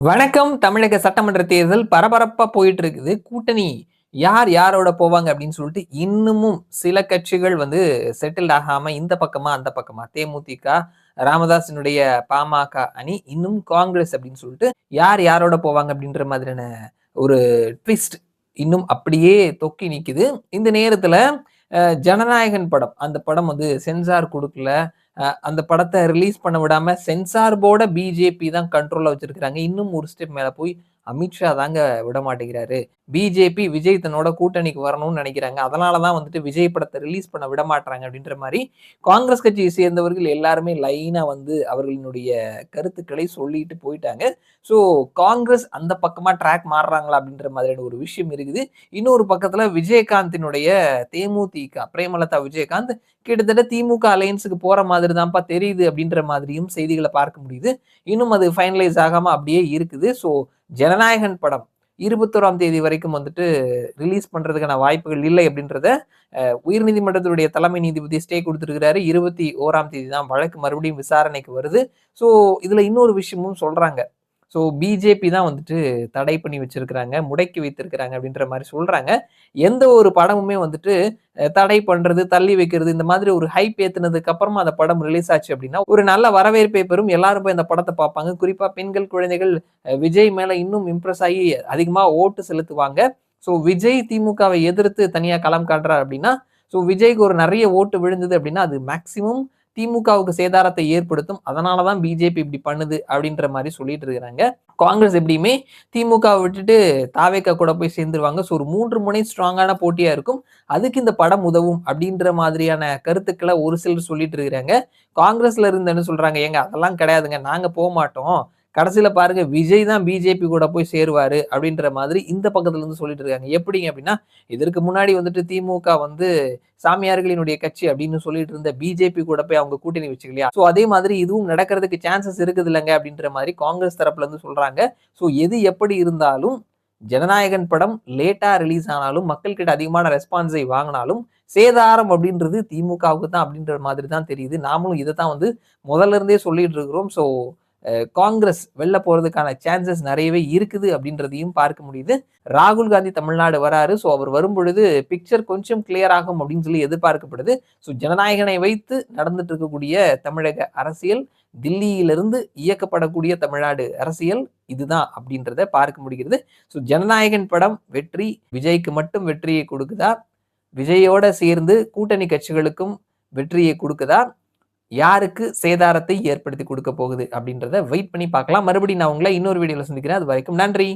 வணக்கம். தமிழக சட்டமன்ற தேர்தல் பரபரப்பா போயிட்டு இருக்குது கூட்டணி யார் யாரோட போவாங்க அப்படின்னு சொல்லிட்டு இன்னமும் சில கட்சிகள் வந்து செட்டில் ஆகாம இந்த பக்கமா அந்த பக்கமா தேமுதிக ராமதாசனுடைய பாமக அணி இன்னும் காங்கிரஸ் அப்படின்னு சொல்லிட்டு யார் யாரோட போவாங்க அப்படின்ற மாதிரியான ஒரு ட்விஸ்ட் இன்னும் அப்படியே தொக்கி நிக்குது. இந்த நேரத்துல ஜனநாயகன் படம். அந்த படம் வந்து சென்சார் கொடுக்கல. அந்த படத்தை ரிலீஸ் பண்ண விடாம சென்சார் போர்டை பிஜேபி தான் கண்ட்ரோலில் வச்சிருக்கிறாங்க. இன்னும் ஒரு ஸ்டெப் மேலே போய் அமித்ஷா தாங்க விட மாட்டேங்கிறாரு பிஜேபி விஜய் தன்னோட கூட்டணிக்கு வரணும்னு நினைக்கிறாங்க. அதனால தான் வந்துட்டு விஜய் படத்தை ரிலீஸ் பண்ண விட மாட்டாங்க அப்படின்ற மாதிரி காங்கிரஸ் கட்சியை சேர்ந்தவர்கள் எல்லாருமே லைனா வந்து அவர்களினுடைய கருத்துக்களை சொல்லிட்டு போயிட்டாங்க. ஸோ காங்கிரஸ் அந்த பக்கமா ட்ராக் மாறுறாங்களா அப்படின்ற மாதிரியான ஒரு விஷயம் இருக்குது. இன்னொரு பக்கத்துல விஜயகாந்தினுடைய தேமுதிக பிரேமலதா விஜயகாந்த் கிட்டத்தட்ட திமுக அலையன்ஸுக்கு போற மாதிரி தான்ப்பா தெரியுது அப்படின்ற மாதிரியும் செய்திகளை பார்க்க முடியுது. இன்னும் அது ஃபைனலைஸ் ஆகாம அப்படியே இருக்குது. ஸோ ஜனநாயகன் படம் இருபத்தோராம் தேதி வரைக்கும் வந்துட்டு ரிலீஸ் பண்ணுறதுக்கான வாய்ப்புகள் இல்லை அப்படின்றத உயர்நீதிமன்றத்தினுடைய தலைமை நீதிபதி ஸ்டே கொடுத்துருக்கிறாரு. இருபத்தி ஓராம் தேதி தான் வழக்கு மறுபடியும் விசாரணைக்கு வருது. ஸோ இதில் இன்னொரு விஷயமும் சொல்கிறாங்க ஸோ பிஜேபி தான் வந்துட்டு தடை பண்ணி வச்சிருக்கிறாங்க முடக்கி வைத்திருக்கிறாங்க அப்படின்ற மாதிரி சொல்றாங்க. எந்த ஒரு படமுமே வந்துட்டு தடை பண்றது தள்ளி வைக்கிறது இந்த மாதிரி ஒரு ஹைப் ஏத்துனதுக்கு அப்புறமா அந்த படம் ரிலீஸ் ஆச்சு அப்படின்னா ஒரு நல்ல வரவேற்பை பெறும். எல்லாரும் போய் அந்த படத்தை பார்ப்பாங்க. குறிப்பா பெண்கள் குழந்தைகள் விஜய் மேல இன்னும் இம்ப்ரெஸ் ஆகி அதிகமா ஓட்டு செலுத்துவாங்க. ஸோ விஜய் திமுகவை எதிர்த்து தனியாக களம் காட்டுறார் அப்படின்னா ஸோ விஜய்க்கு ஒரு நிறைய ஓட்டு விழுந்தது அப்படின்னா அது மேக்சிமம் திமுகவுக்கு சேதாரத்தை ஏற்படுத்தும். அதனால தான் பிஜேபி இப்படி பண்ணுது அப்படின்ற மாதிரி சொல்லிட்டு இருக்கிறாங்க. காங்கிரஸ் எப்படியுமே திமுகவை விட்டுட்டு தாவேக்கா கூட போய் சேர்ந்துருவாங்க. ஸோ ஒரு மூன்று முனை ஸ்ட்ராங்கான போட்டியா இருக்கும். அதுக்கு இந்த படம் உதவும் அப்படின்ற மாதிரியான கருத்துக்களை ஒரு சிலர் சொல்லிட்டு இருக்கிறாங்க. காங்கிரஸ்ல இருந்து என்ன சொல்றாங்க? ஏங்க அதெல்லாம் கிடையாதுங்க. நாங்க போக மாட்டோம். கடைசியில் பாருங்க விஜய் தான் பிஜேபி கூட போய் சேருவார் அப்படின்ற மாதிரி இந்த பக்கத்துல இருந்து சொல்லிட்டு இருக்காங்க. எப்படிங்க அப்படின்னா இதற்கு முன்னாடி வந்துட்டு திமுக வந்து சாமியார்களினுடைய கட்சி அப்படின்னு சொல்லிட்டு இருந்த பிஜேபி கூட போய் அவங்க கூட்டணி வச்சுக்கலையா? ஸோ அதே மாதிரி இதுவும் நடக்கிறதுக்கு சான்சஸ் இருக்குது இல்லைங்க அப்படின்ற மாதிரி காங்கிரஸ் தரப்புல இருந்து சொல்றாங்க. ஸோ எது எப்படி இருந்தாலும் ஜனநாயகன் படம் லேட்டா ரிலீஸ் ஆனாலும் மக்கள்கிட்ட அதிகமான ரெஸ்பான்ஸை வாங்கினாலும் சேதாரம் அப்படின்றது திமுகவுக்கு தான் அப்படின்ற மாதிரி தான் தெரியுது. நாமளும் இதை தான் வந்து முதல்ல இருந்தே சொல்லிட்டு இருக்கிறோம். ஸோ காங்கிரஸ் வெளில போகிறதுக்கான சான்சஸ் நிறையவே இருக்குது அப்படின்றதையும் பார்க்க முடியுது. ராகுல் காந்தி தமிழ்நாடு வராரு. ஸோ அவர் வரும்பொழுது பிக்சர் கொஞ்சம் கிளியர் ஆகும் அப்படின்னு சொல்லி எதிர்பார்க்கப்படுது. ஸோ ஜனநாயகனை வைத்து நடந்துட்டு இருக்கக்கூடிய தமிழக அரசியல் தில்லியிலிருந்து இயக்கப்படக்கூடிய தமிழ்நாடு அரசியல் இதுதான் அப்படின்றத பார்க்க முடிகிறது. ஸோ ஜனநாயகன் படம் வெற்றி விஜய்க்கு மட்டும் வெற்றியை கொடுக்குதா? விஜயோட சேர்ந்து கூட்டணி கட்சிகளுக்கும் வெற்றியை கொடுக்குதா? யாருக்கு சேதாரத்தை ஏற்படுத்தி கொடுக்க போகுது அப்படின்றத வெயிட் பண்ணி பார்க்கலாம். மறுபடியும் நான் உங்களை இன்னொரு வீடியோவில் சந்திக்கிறேன். அது வரைக்கும் நன்றி.